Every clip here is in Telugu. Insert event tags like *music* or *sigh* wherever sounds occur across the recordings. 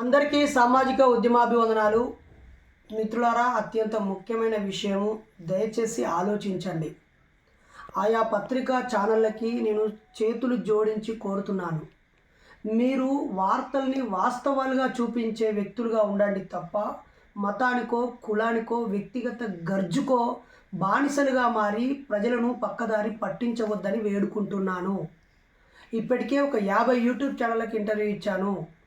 అందరికీ సామాజిక ఉద్యమాభివందనాలు. మిత్రులారా అత్యంత ముఖ్యమైన విషయము దయచేసి ఆలోచించండి. ఆయా పత్రికా ఛానళ్ళకి నేను చేతులు జోడించి కోరుతున్నాను. మీరు వార్తల్ని వాస్తవాలుగా చూపించే వ్యక్తులుగా ఉండండి తప్ప మతానికో కులానికో వ్యక్తిగత గర్జుకో బానిసలుగా మారి ప్రజలను పక్కదారి పట్టించవద్దని వేడుకుంటున్నాను. ఇప్పటికే ఒక యాభై యూట్యూబ్ ఛానళ్ళకి ఇంటర్వ్యూ ఇచ్చాను.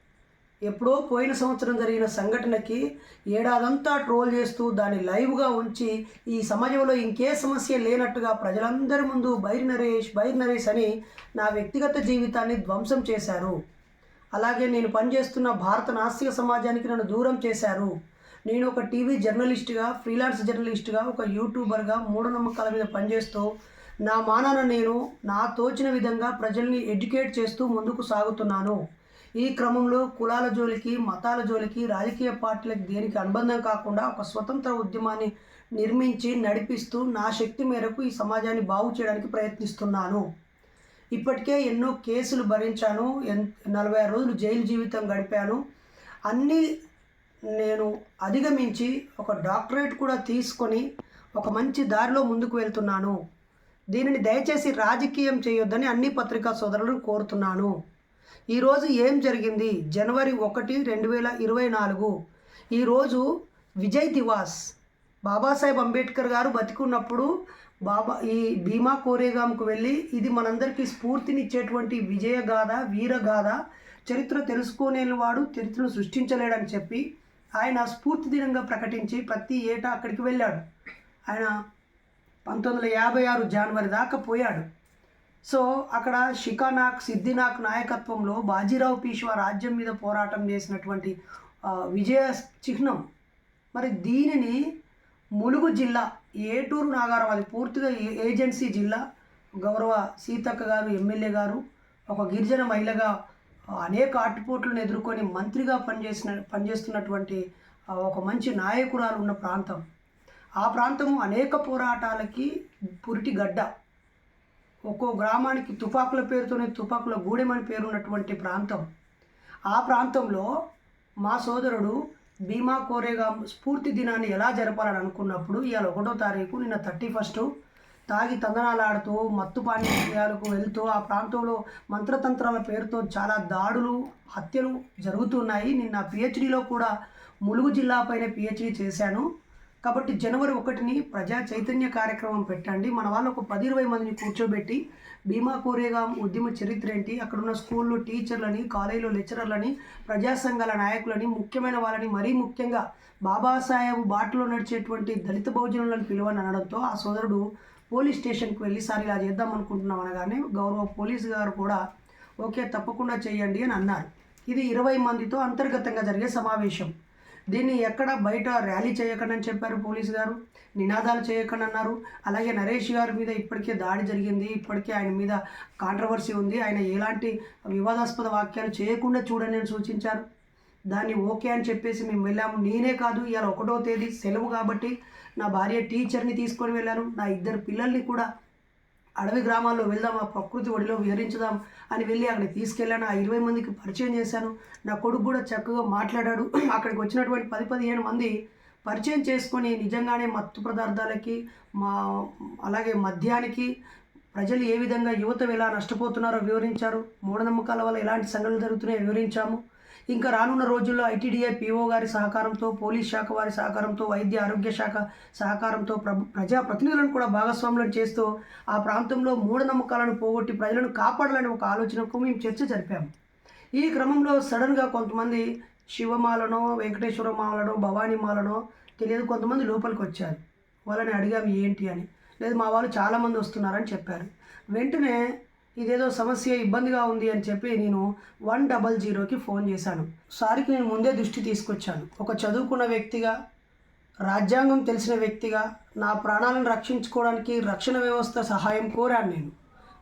ఎప్పుడో పోయిన సంవత్సరం జరిగిన సంఘటనకి ఏడాదంతా ట్రోల్ చేస్తూ దాన్ని లైవ్గా ఉంచి ఈ సమాజంలో ఇంకే సమస్య లేనట్టుగా ప్రజలందరి ముందు బైర్ నరేష్ బైర్ నరేష్ అని నా వ్యక్తిగత జీవితాన్ని ధ్వంసం చేశారు. అలాగే నేను పనిచేస్తున్న భారత నాస్తిక సమాజానికి నన్ను దూరం చేశారు. నేను ఒక టీవీ జర్నలిస్ట్గా ఫ్రీలాన్స్ జర్నలిస్ట్గా ఒక యూట్యూబర్గా మూఢనమ్మకాల మీద పనిచేస్తూ నా మానాన నేను నా తోచిన విధంగా ప్రజల్ని ఎడ్యుకేట్ చేస్తూ ముందుకు సాగుతున్నాను. ఈ క్రమంలో కులాల జోలికి మతాల జోలికి రాజకీయ పార్టీలకు దేనికి అనుబంధం కాకుండా ఒక స్వతంత్ర ఉద్యమాన్ని నిర్మించి నడిపిస్తూ నా శక్తి మేరకు ఈ సమాజాన్ని బాగు చేయడానికి ప్రయత్నిస్తున్నాను. ఇప్పటికే ఎన్నో కేసులు భరించాను ఎన్ నలభై ఆరు రోజులు జైలు జీవితం గడిపాను. అన్నీ నేను అధిగమించి ఒక డాక్టరేట్ కూడా తీసుకొని ఒక మంచి దారిలో ముందుకు వెళ్తున్నాను. దీనిని దయచేసి రాజకీయం చేయొద్దని అన్ని పత్రికా సోదరులను కోరుతున్నాను. ఈరోజు ఏం జరిగింది? జనవరి ఒకటి రెండు వేల ఇరవై నాలుగు. ఈరోజు విజయ్ దివాస్ బాబాసాహెబ్ అంబేద్కర్ గారు బతికున్నప్పుడు బాబా ఈ భీమా కోరేగాంకు వెళ్ళి ఇది మనందరికీ స్ఫూర్తినిచ్చేటువంటి విజయగాథ వీరగాథ చరిత్ర తెలుసుకోలేని వాడు చరిత్రను సృష్టించలేడని చెప్పి ఆయన స్ఫూర్తి దినంగా ప్రకటించి ప్రతి ఏటా అక్కడికి వెళ్ళాడు. ఆయన పంతొమ్మిది వందల యాభై ఆరు జనవరి దాకా పోయాడు. సో అక్కడ షికానాక్ సిద్ధినాక్ నాయకత్వంలో బాజీరావు పీష్వా రాజ్యం మీద పోరాటం చేసినటువంటి విజయ చిహ్నం. మరి దీనిని ములుగు జిల్లా ఏటూరు నాగారం అది పూర్తిగా ఏ- ఏజెన్సీ జిల్లా గౌరవ సీతక్క గారు ఎమ్మెల్యే గారు ఒక గిరిజన మహిళగా అనేక ఆటుపోట్లను ఎదుర్కొని మంత్రిగా పనిచేసిన పనిచేస్తున్నటువంటి ఒక మంచి నాయకురాలు ఉన్న ప్రాంతం. ఆ ప్రాంతము అనేక పోరాటాలకి పురిటి గడ్డ. ఒక్కో గ్రామానికి తుపాకుల పేరుతోనే తుపాకుల గూడెం అని పేరున్నటువంటి ప్రాంతం. ఆ ప్రాంతంలో మా సోదరుడు భీమా కోరేగా స్ఫూర్తి దినాన్ని ఎలా జరపాలని అనుకున్నప్పుడు ఇవాళ ఒకటో తారీఖు నిన్న థర్టీ ఫస్ట్ తాగి తందనాలాడుతూ మత్తు పానీయాలకు వెళ్తూ ఆ ప్రాంతంలో మంత్రతంత్రాల పేరుతో చాలా దాడులు హత్యలు జరుగుతున్నాయి. నిన్న పిహెచ్డిలో కూడా ములుగు జిల్లా పైన పిహెచ్డి చేశాను. కాబట్టి జనవరి ఒకటిని ప్రజా చైతన్య కార్యక్రమం పెట్టండి. మన వాళ్ళు ఒక పది ఇరవై మందిని కూర్చోబెట్టి భీమా కోరేగా ఉద్యమ చరిత్ర ఏంటి? అక్కడ ఉన్న స్కూల్లో టీచర్లని కాలేజీలో లెక్చరర్లని ప్రజా సంఘాల నాయకులని ముఖ్యమైన వాళ్ళని మరీ ముఖ్యంగా బాబాసాహెబ్ బాటలో నడిచేటువంటి దళిత బహుజనులను పిలువని అనడంతో ఆ సోదరుడు పోలీస్ స్టేషన్కి వెళ్ళి సార్ ఇలా చేద్దాం అనుకుంటున్నాం అనగానే గౌరవ పోలీసు గారు కూడా ఓకే తప్పకుండా చేయండి అని అన్నారు. ఇది ఇరవై మందితో అంతర్గతంగా జరిగే సమావేశం. దీన్ని ఎక్కడ బయట ర్యాలీ చేయకండి అని చెప్పారు పోలీసు గారు. నినాదాలు చేయకండి అన్నారు అలాగే నరేష్ గారి మీద ఇప్పటికే దాడి జరిగింది. ఇప్పటికే ఆయన మీద కాంట్రవర్సీ ఉంది. ఆయన ఎలాంటి వివాదాస్పద వాక్యాలు చేయకుండా చూడండి అని సూచించారు. దాన్ని ఓకే అని చెప్పేసి మేము వెళ్ళాము. నేనే కాదు ఇవాళ ఒకటో తేదీ సెలవు కాబట్టి నా భార్య టీచర్ని తీసుకొని వెళ్ళాను. నా ఇద్దరు పిల్లల్ని కూడా అడవి గ్రామాల్లో వెళ్దాం ఆ ప్రకృతి ఒడిలో విహరించుదాం అని వెళ్ళి అక్కడికి తీసుకెళ్ళాను. ఆ ఇరవై మందికి పరిచయం చేశాను. నా కొడుకు కూడా చక్కగా మాట్లాడాడు. *clears throat* అక్కడికి వచ్చినటువంటి పది పదిహేను మంది పరిచయం చేసుకొని నిజంగానే మత్తు పదార్థాలకి మా అలాగే మద్యానికి ప్రజలు ఏ విధంగా యువత ఎలా నష్టపోతున్నారో వివరించారు. మూఢనమ్మకాల వల్ల ఎలాంటి సంఘటనలు జరుగుతున్నాయో వివరించాము. ఇంకా రానున్న రోజుల్లో ఐటీడీఏ పీఓ గారి సహకారంతో పోలీస్ శాఖ వారి సహకారంతో వైద్య ఆరోగ్య శాఖ సహకారంతో ప్రభు ప్రజా ప్రతినిధులను కూడా భాగస్వాములను చేస్తూ ఆ ప్రాంతంలో మూఢనమ్మకాలను పోగొట్టి ప్రజలను కాపాడాలని ఒక ఆలోచనకు మేము చర్చ జరిపాము. ఈ క్రమంలో సడన్గా కొంతమంది శివమాలనో వెంకటేశ్వర మాలనో భవానీ మాలనో తెలియదు కొంతమంది లోపలికి వచ్చారు. వాళ్ళని అడిగాము ఏంటి? అని. లేదు మా వాళ్ళు చాలామంది వస్తున్నారని చెప్పారు. వెంటనే ఇదేదో సమస్య ఇబ్బందిగా ఉంది అని చెప్పి నేను వన్ డబల్ జీరోకి ఫోన్ చేశాను. సారికి నేను ముందే దృష్టి తీసుకొచ్చాను. ఒక చదువుకున్న వ్యక్తిగా రాజ్యాంగం తెలిసిన వ్యక్తిగా నా ప్రాణాలను రక్షించుకోవడానికి రక్షణ వ్యవస్థ సహాయం కోరాను నేను.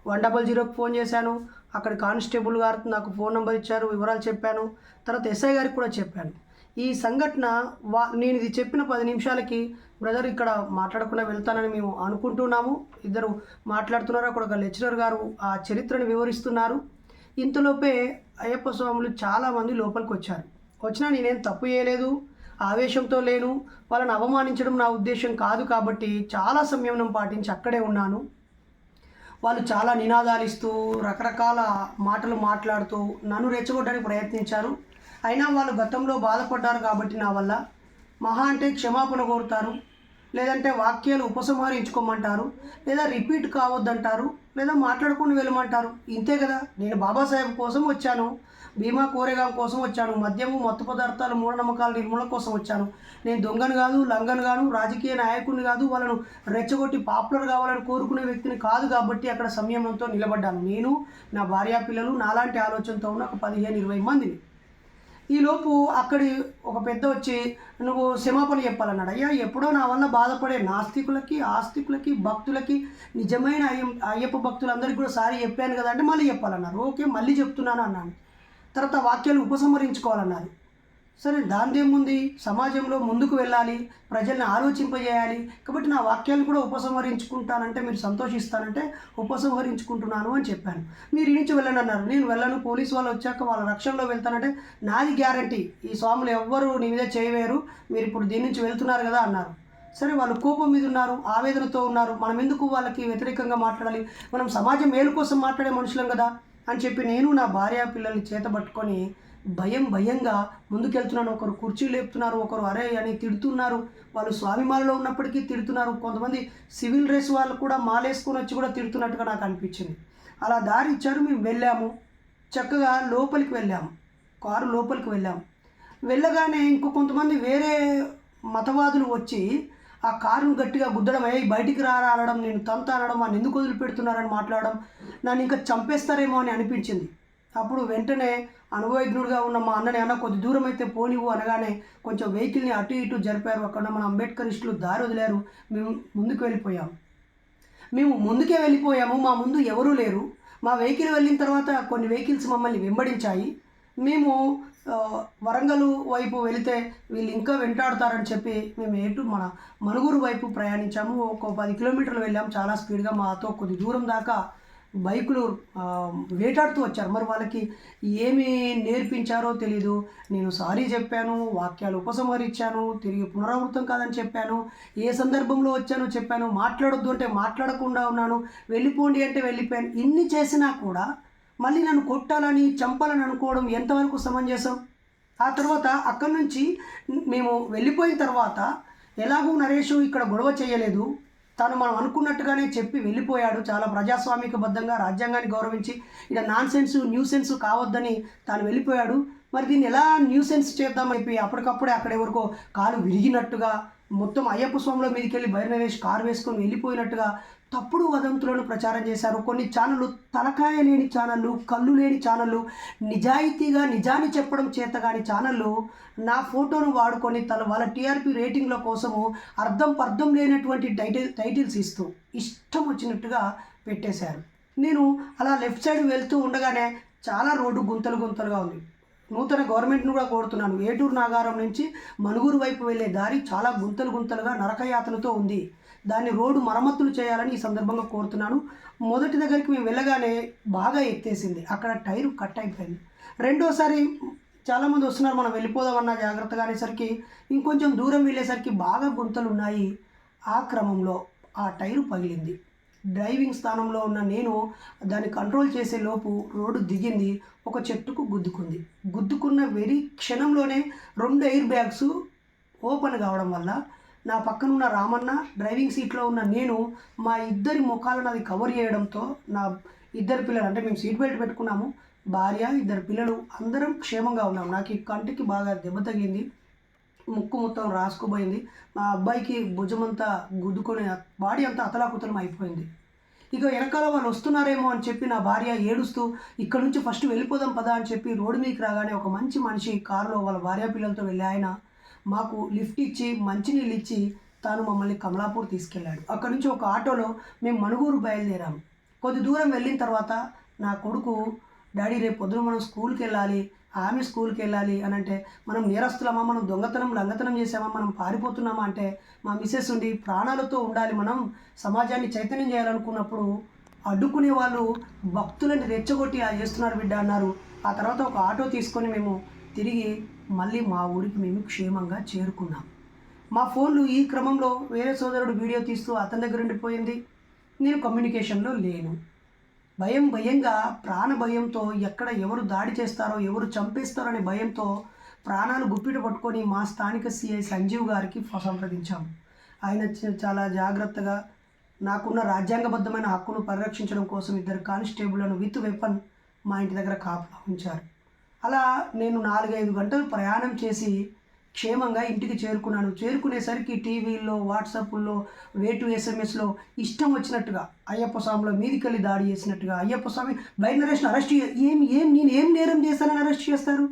వన్ డబల్ జీరోకి ఫోన్ చేశాను. అక్కడ కానిస్టేబుల్ గారు నాకు ఫోన్ నెంబర్ ఇచ్చారు వివరాలు చెప్పాను. తర్వాత ఎస్ఐ గారికి కూడా చెప్పాను. ఈ సంఘటన వా నేను ఇది చెప్పిన పది నిమిషాలకి బ్రదర్ ఇక్కడ మాట్లాడకుండా వెళ్తానని మేము అనుకుంటున్నాము. ఇద్దరు మాట్లాడుతున్నారు. అక్కడ ఒక లెక్చరర్ గారు ఆ చరిత్రను వివరిస్తున్నారు. ఇంతలోపే అయ్యప్ప స్వాములు చాలామంది లోపలికి వచ్చారు. వచ్చినా నేనేం తప్పు చేయలేదు ఆవేశంతో లేను వాళ్ళని అవమానించడం నా ఉద్దేశం కాదు కాబట్టి చాలా సంయమనం పాటించి అక్కడే ఉన్నాను. వాళ్ళు చాలా నినాదాలు ఇస్తూ రకరకాల మాటలు మాట్లాడుతూ నన్ను రెచ్చగొట్టడానికి ప్రయత్నించారు. అయినా వాళ్ళు గతంలో బాధపడ్డారు కాబట్టి నా వల్ల. మహా అంటే క్షమాపణ కోరుతారు. లేదంటే వాక్యాలు ఉపసంహరించుకోమంటారు. లేదా రిపీట్ కావద్దంటారు. లేదా మాట్లాడుకుని వెళ్ళమంటారు. ఇంతే కదా. నేను బాబాసాహెబ్ కోసం వచ్చాను. భీమా కోరేగాం కోసం వచ్చాను. మద్యము మత్తు పదార్థాలు మూఢనమ్మకాల నిర్మూలన కోసం వచ్చాను. నేను దొంగను కాదు లంగను కాను రాజకీయ నాయకుడిని కాదు వాళ్ళను రెచ్చగొట్టి పాపులర్ కావాలని కోరుకునే వ్యక్తిని కాదు కాబట్టి అక్కడ సంయమంతో నిలబడ్డాను. నేను నా భార్యా పిల్లలు నాలాంటి ఆలోచనతో ఉన్న ఒక పదిహేను ఇరవై మందిని. ఈలోపు అక్కడి ఒక పెద్ద వచ్చి నువ్వు క్షమాపణ చెప్పాలన్నాడు. అయ్యా ఎప్పుడో నా వల్ల బాధపడే నాస్తికులకి ఆస్తికులకి భక్తులకి నిజమైన అయ్య అయ్యప్ప భక్తులందరికీ కూడా సారీ చెప్పాను కదా అంటే మళ్ళీ చెప్పాలన్నారు. ఓకే మళ్ళీ చెప్తున్నాను అన్నాను తర్వాత వాక్యాలు ఉపసంహరించుకోవాలన్నారు. సరే దానిదేముంది సమాజంలో ముందుకు వెళ్ళాలి ప్రజల్ని ఆలోచింపజేయాలి. కాబట్టి నా వాక్యాలు కూడా ఉపసంహరించుకుంటానంటే మీరు సంతోషిస్తానంటే ఉపసంహరించుకుంటున్నాను అని చెప్పాను. మీరు ఈ నుంచి వెళ్ళండి అన్నారు. నేను వెళ్ళను పోలీసు వాళ్ళు వచ్చాక వాళ్ళ రక్షణలో వెళ్తానంటే నాది గ్యారంటీ. ఈ స్వాములు ఎవ్వరు నీ మీద చేయవేరు. మీరు ఇప్పుడు దీని నుంచి వెళ్తున్నారు కదా అన్నారు. సరే వాళ్ళు కోపం మీద ఉన్నారు ఆవేదనతో ఉన్నారు. మనం ఎందుకు వాళ్ళకి వ్యతిరేకంగా మాట్లాడాలి? మనం సమాజం మేలు కోసం మాట్లాడే మనుషులం కదా అని చెప్పి నేను నా భార్య పిల్లల్ని చేత పట్టుకొని భయం భయంగా ముందుకెళ్తున్నాను. ఒకరు కుర్చీ లేపుతున్నారు ఒకరు అరే అని తిడుతున్నారు. వాళ్ళు స్వామిమాలలో ఉన్నప్పటికీ తిడుతున్నారు. కొంతమంది సివిల్ డ్రెస్ వాళ్ళు కూడా మాలేసుకొని వచ్చి కూడా తిడుతున్నట్టుగా నాకు అనిపించింది. అలా దారి ఇచ్చారు మేము వెళ్ళాము. చక్కగా లోపలికి వెళ్ళాము. కారు లోపలికి వెళ్ళాము. వెళ్ళగానే ఇంకో కొంతమంది వేరే మతవాదులు వచ్చి ఆ కారును గట్టిగా గుద్దడం అయ్యి బయటికి రారా అనడం నేను తంత అనడం అని ఎందుకు వదిలిపెడుతున్నారని మాట్లాడడం నన్ను ఇంకా చంపేస్తారేమో అని అనిపించింది. అప్పుడు వెంటనే అనుభవజ్ఞుడిగా ఉన్న మా అన్నని అన్న కొద్ది దూరం అయితే పోనివ్వు అనగానే కొంచెం వెహికల్ని అటు ఇటు జరిపారు. అక్కడ మన అంబేద్కరిస్టులు దారి వదిలేరు. మేము ముందుకు వెళ్ళిపోయాం. మేము ముందుకే వెళ్ళిపోయాము. మా ముందు ఎవరూ లేరు. మా వెహికల్ వెళ్ళిన తర్వాత కొన్ని వెహికల్స్ మమ్మల్ని వెంబడించాయి. మేము వరంగల్ వైపు వెళితే వీళ్ళు ఇంకా వెంటాడుతారని చెప్పి మేము ఎటు మన మనుగురు వైపు ప్రయాణించాము. ఒక పది కిలోమీటర్లు వెళ్ళాము చాలా స్పీడ్గా మాతో కొద్ది దూరం దాకా బైకులు వేటాడుతూ వచ్చారు. మరి వాళ్ళకి ఏమి నేర్పించారో తెలీదు. నేను సారీ చెప్పాను వాక్యాలు ఉపసంహరించాను తిరిగి పునరావృతం కాదని చెప్పాను. ఏ సందర్భంలో వచ్చానో చెప్పాను. మాట్లాడొద్దు అంటే మాట్లాడకుండా ఉన్నాను. వెళ్ళిపోండి అంటే వెళ్ళిపోయాను. ఇన్ని చేసినా కూడా మళ్ళీ నన్ను కొట్టాలని చంపాలని అనుకోవడం ఎంతవరకు సమంజసం? ఆ తర్వాత అక్కడి నుంచి మేము వెళ్ళిపోయిన తర్వాత ఎలాగూ నరేష్ ఇక్కడ గొడవ చేయలేదు. తను మనం అనుకున్నట్టుగానే చెప్పి వెళ్ళిపోయాడు. చాలా ప్రజాస్వామికబద్ధంగా రాజ్యాంగాన్ని గౌరవించి ఇక నాన్ సెన్స్ న్యూ సెన్స్ కావద్దని తాను వెళ్ళిపోయాడు. మరి దీన్ని ఎలా న్యూ సెన్స్ చేద్దామని చెప్పి అప్పటికప్పుడే అక్కడ ఎవరికో కాలు విరిగినట్టుగా మొత్తం అయ్యప్ప స్వామిలో మీదకి వెళ్ళి బైరనవేష్ కారు వేసుకొని వెళ్ళిపోయినట్టుగా తప్పుడు వదంతులను ప్రచారం చేశారు. కొన్ని ఛానళ్ళు తలకాయ లేని ఛానళ్ళు కళ్ళు లేని ఛానళ్ళు నిజాయితీగా నిజాన్ని చెప్పడం చేత కాని ఛానళ్ళు నా ఫోటోను వాడుకొని తన వాళ్ళ టీఆర్పీ రేటింగ్ల కోసము అర్థం పర్థం లేనటువంటి టైటిల్ టైటిల్స్ ఇస్తూ ఇష్టం వచ్చినట్టుగా పెట్టేశారు. నేను అలా లెఫ్ట్ సైడ్ వెళ్తూ ఉండగానే చాలా రోడ్డు గుంతలు గుంతలుగా ఉంది. నూతన గవర్నమెంట్ను కూడా కోరుతున్నాను. ఏటూరు నాగారం నుంచి మనుగురు వైపు వెళ్ళే దారి చాలా గుంతలు గుంతలుగా నరకయాతలతో ఉంది. దాన్ని రోడ్డు మరమ్మతులు చేయాలని ఈ సందర్భంగా కోరుతున్నాను. మొదటి దగ్గరికి మేము వెళ్ళగానే బాగా ఎత్తేసింది. అక్కడ టైరు కట్ అయిపోయింది. రెండోసారి చాలామంది వస్తున్నారు మనం వెళ్ళిపోదామన్నా జాగ్రత్తగా అనేసరికి ఇంకొంచెం దూరం వెళ్ళేసరికి బాగా గుంతలు ఉన్నాయి. ఆ క్రమంలో ఆ టైరు పగిలింది. డ్రైవింగ్ స్థానంలో ఉన్న నేను దాన్ని కంట్రోల్ చేసే లోపు రోడ్డు దిగింది ఒక చెట్టుకు గుద్దుకుంది. గుద్దుకున్న వెరీ క్షణంలోనే రెండు ఎయిర్ బ్యాగ్స్ ఓపెన్ కావడం వల్ల నా పక్కన ఉన్న రామన్న డ్రైవింగ్ సీట్లో ఉన్న నేను మా ఇద్దరి ముఖాలను అది కవర్ చేయడంతో నా ఇద్దరు పిల్లలు అంటే మేము సీట్ బెల్ట్ పెట్టుకున్నాము. భార్య ఇద్దరు పిల్లలు అందరం క్షేమంగా ఉన్నాము నాకు ఈ కంటికి బాగా దెబ్బ తగిలింది. ముక్కు మొత్తం రాసుకుపోయింది. మా అబ్బాయికి భుజమంతా గుద్దుకొని బాడీ అంతా అతలాకుతలం అయిపోయింది. ఇక వెనకాల వాళ్ళు వస్తున్నారేమో అని చెప్పి నా భార్య ఏడుస్తూ ఇక్కడ నుంచి ఫస్ట్ వెళ్ళిపోదాం పదా అని చెప్పి రోడ్డు మీదకి రాగానే ఒక మంచి మనిషి కారులో వాళ్ళ భార్య పిల్లలతో వెళ్ళి ఆయన మాకు లిఫ్ట్ ఇచ్చి మంచినీళ్ళు ఇచ్చి తాను మమ్మల్ని కమలాపూర్ తీసుకెళ్ళాడు. అక్కడ నుంచి ఒక ఆటోలో మేము మణుగూరు బయలుదేరాము. కొద్ది దూరం వెళ్ళిన తర్వాత నా కొడుకు డాడీ రేపు పొద్దున మనం స్కూల్కి వెళ్ళాలి. ఆమె స్కూల్కి వెళ్ళాలి అని అంటే మనం నేరస్తులమా? మనం దొంగతనం లంగతనం చేసామా మనం పారిపోతున్నామా అంటే మా మిస్సెస్ ఉండి ప్రాణాలతో ఉండాలి. మనం సమాజాన్ని చైతన్యం చేయాలనుకున్నప్పుడు అడ్డుకునే వాళ్ళు భక్తులని రెచ్చగొట్టి ఆ చేస్తున్నారు బిడ్డ అన్నారు. ఆ తర్వాత ఒక ఆటో తీసుకొని మేము తిరిగి మళ్ళీ మా ఊరికి మేము క్షేమంగా చేరుకున్నాం. మా ఫోన్లు ఈ క్రమంలో వేరే సోదరుడు వీడియో తీస్తూ అతని దగ్గర ఉండిపోయింది. నేను కమ్యూనికేషన్లో లేను. భయం భయంగా ప్రాణ భయంతో ఎక్కడ ఎవరు దాడి చేస్తారో ఎవరు చంపేస్తారో అనే భయంతో ప్రాణాలు గుప్పిట పట్టుకొని మా స్థానిక సిఐ సంజీవ్ గారికి సంప్రదించాం. ఆయన చాలా జాగ్రత్తగా నాకున్న రాజ్యాంగబద్ధమైన హక్కును పరిరక్షించడం కోసం ఇద్దరు కానిస్టేబుల్లను విత్ వెపన్ మా ఇంటి దగ్గర కాపులా ఉంచారు. అలా నేను నాలుగైదు గంటలు ప్రయాణం చేసి క్షేమంగా ఇంటికి చేరుకున్నాను. చేరుకునేసరికి టీవీల్లో వాట్సాప్లో వేటు ఎస్ఎంఎస్లో ఇష్టం వచ్చినట్టుగా అయ్యప్ప స్వామిలో మీదికెళ్ళి దాడి చేసినట్టుగా అయ్యప్ప స్వామి బయట అరెస్ట్ ఏం ఏం నేను ఏం నేరం చేశానని అరెస్ట్ చేస్తారు?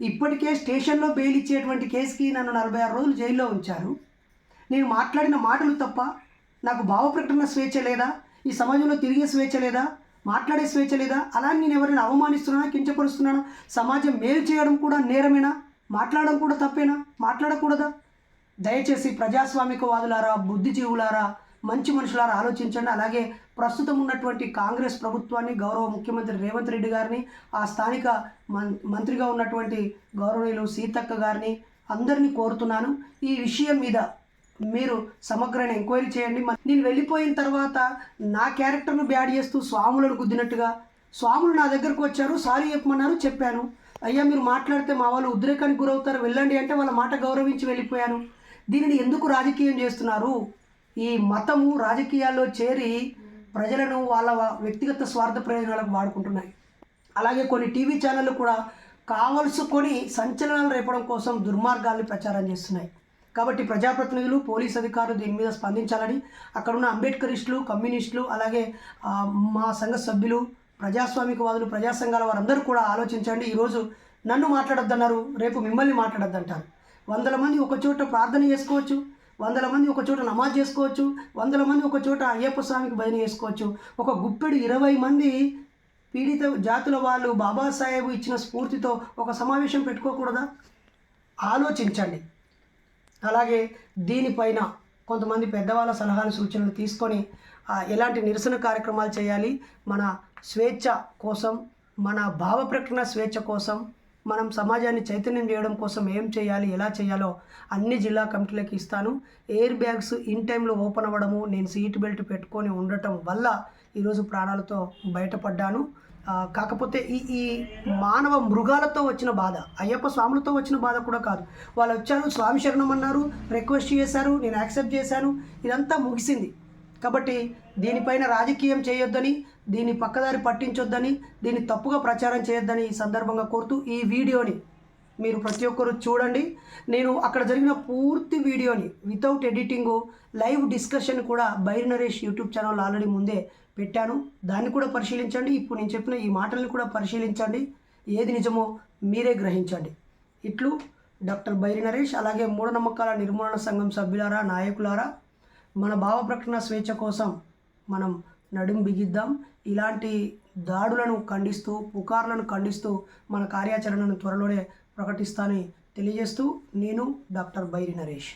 ఇప్పటికే స్టేషన్లో బెయిల్ ఇచ్చేటువంటి కేసుకి నన్ను నలభై ఆరు రోజులు జైల్లో ఉంచారు. నేను మాట్లాడిన మాటలు తప్ప నాకు భావ ప్రకటన స్వేచ్ఛ లేదా? ఈ సమాజంలో తిరిగే స్వేచ్ఛ లేదా? మాట్లాడే స్వేచ్ఛ లేదా? అలా నేను ఎవరైనా అవమానిస్తున్నానా కించపరుస్తున్నానా? సమాజం మేలు చేయడం కూడా నేరమేనా? మాట్లాడడం కూడా తప్పేనా? మాట్లాడకూడదా? దయచేసి ప్రజాస్వామికవాదులారా బుద్ధిజీవులారా మంచి మనుషులారా ఆలోచించండి. అలాగే ప్రస్తుతం ఉన్నటువంటి కాంగ్రెస్ ప్రభుత్వాన్ని గౌరవ ముఖ్యమంత్రి రేవంత్ రెడ్డి గారిని ఆ స్థానిక మం మంత్రిగా ఉన్నటువంటి గౌరవనీయులు సీతక్క గారిని అందరినీ కోరుతున్నాను. ఈ విషయం మీద మీరు సమగ్రమైన ఎంక్వైరీ చేయండి. మ- నేను వెళ్ళిపోయిన తర్వాత నా క్యారెక్టర్ను బ్యాడ్ చేస్తూ స్వాములను గుద్దినట్టుగా స్వాములు నా దగ్గరకు వచ్చారు సారీ చెప్పమన్నారు చెప్పాను. అయ్యా మీరు మాట్లాడితే మా వాళ్ళు ఉద్రేకానికి గురవుతారు. వెళ్ళండి అంటే వాళ్ళ మాట గౌరవించి వెళ్ళిపోయాను దీనిని ఎందుకు రాజకీయం చేస్తున్నారు? ఈ మతము రాజకీయాల్లో చేరి ప్రజలను వాళ్ళ వ్యక్తిగత స్వార్థ ప్రయోజనాలకు వాడుకుంటున్నాయి. అలాగే కొన్ని టీవీ ఛానళ్ళు కూడా కావలసుకొని సంచలనాలు రేపడం కోసం దుర్మార్గాల్ని ప్రచారం చేస్తున్నాయి. కాబట్టి ప్రజాప్రతినిధులు పోలీస్ అధికారులు దీని మీద స్పందించాలని అక్కడున్న అంబేద్కరిస్టులు కమ్యూనిస్టులు అలాగే మా సంఘ సభ్యులు ప్రజాస్వామికవాదులు ప్రజా సంఘాల వారందరూ కూడా ఆలోచించండి. ఈరోజు నన్ను మాట్లాడొద్దన్నారు రేపు మిమ్మల్ని మాట్లాడొద్దంటారు. వందల మంది ఒక చోట ప్రార్థన చేసుకోవచ్చు వందల మంది ఒక చోట నమాజ్ చేసుకోవచ్చు వందల మంది ఒక చోట అయ్యప్ప స్వామికి భజన చేసుకోవచ్చు. ఒక గుప్పెడు ఇరవై మంది పీడిత జాతుల వాళ్ళు బాబాసాహెబ్ ఇచ్చిన స్ఫూర్తితో ఒక సమావేశం పెట్టుకోకూడదా? ఆలోచించండి. అలాగే దీనిపైన కొంతమంది పెద్దవాళ్ళ సలహాలు సూచనలు తీసుకొని ఎలాంటి నిరసన కార్యక్రమాలు చేయాలి? మన స్వేచ్ఛ కోసం మన భావ ప్రకటన స్వేచ్ఛ కోసం మనం సమాజాన్ని చైతన్యం చేయడం కోసం ఏం చేయాలి ఎలా చేయాలో అన్ని జిల్లా కమిటీలకు ఇస్తాను. ఎయిర్ బ్యాగ్స్ ఇన్ టైంలో ఓపెన్ అవ్వడము నేను సీట్ బెల్ట్ పెట్టుకొని ఉండటం వల్ల ఈరోజు ప్రాణాలతో బయటపడ్డాను. కాకపోతే ఈ ఈ మానవ మృగాలతో వచ్చిన బాధ అయ్యప్ప స్వాములతో వచ్చిన బాధ కూడా కాదు. వాళ్ళు వచ్చారు స్వామి శరణం అన్నారు రిక్వెస్ట్ చేశారు నేను యాక్సెప్ట్ చేశాను ఇదంతా ముగిసింది. కాబట్టి దీనిపైన రాజకీయం చేయొద్దని దీన్ని పక్కదారి పట్టించొద్దని దీన్ని తప్పుగా ప్రచారం చేయొద్దని ఈ సందర్భంగా కోరుతూ ఈ వీడియోని మీరు ప్రతి ఒక్కరు చూడండి. నేను అక్కడ జరిగిన పూర్తి వీడియోని వితౌట్ ఎడిటింగ్ లైవ్ డిస్కషన్ కూడా బైర్ నరేష్ యూట్యూబ్ ఛానల్ ఆల్రెడీ ముందే పెట్టాను. దాన్ని కూడా పరిశీలించండి. ఇప్పుడు నేను చెప్పిన ఈ మాటల్ని కూడా పరిశీలించండి. ఏది నిజమో మీరే గ్రహించండి. ఇట్లు డాక్టర్ బైరి నరేష్ అలాగే మూఢనమ్మకాల నిర్మూలన సంఘం సభ్యులారా నాయకులారా మన భావ ప్రకటన స్వేచ్ఛ కోసం మనం నడుం బిగిద్దాం. ఇలాంటి దాడులను ఖండిస్తూ పుకార్లను ఖండిస్తూ మన కార్యాచరణను త్వరలోనే ప్రకటిస్తానని తెలియజేస్తూ నేను డాక్టర్ బైరి నరేష్.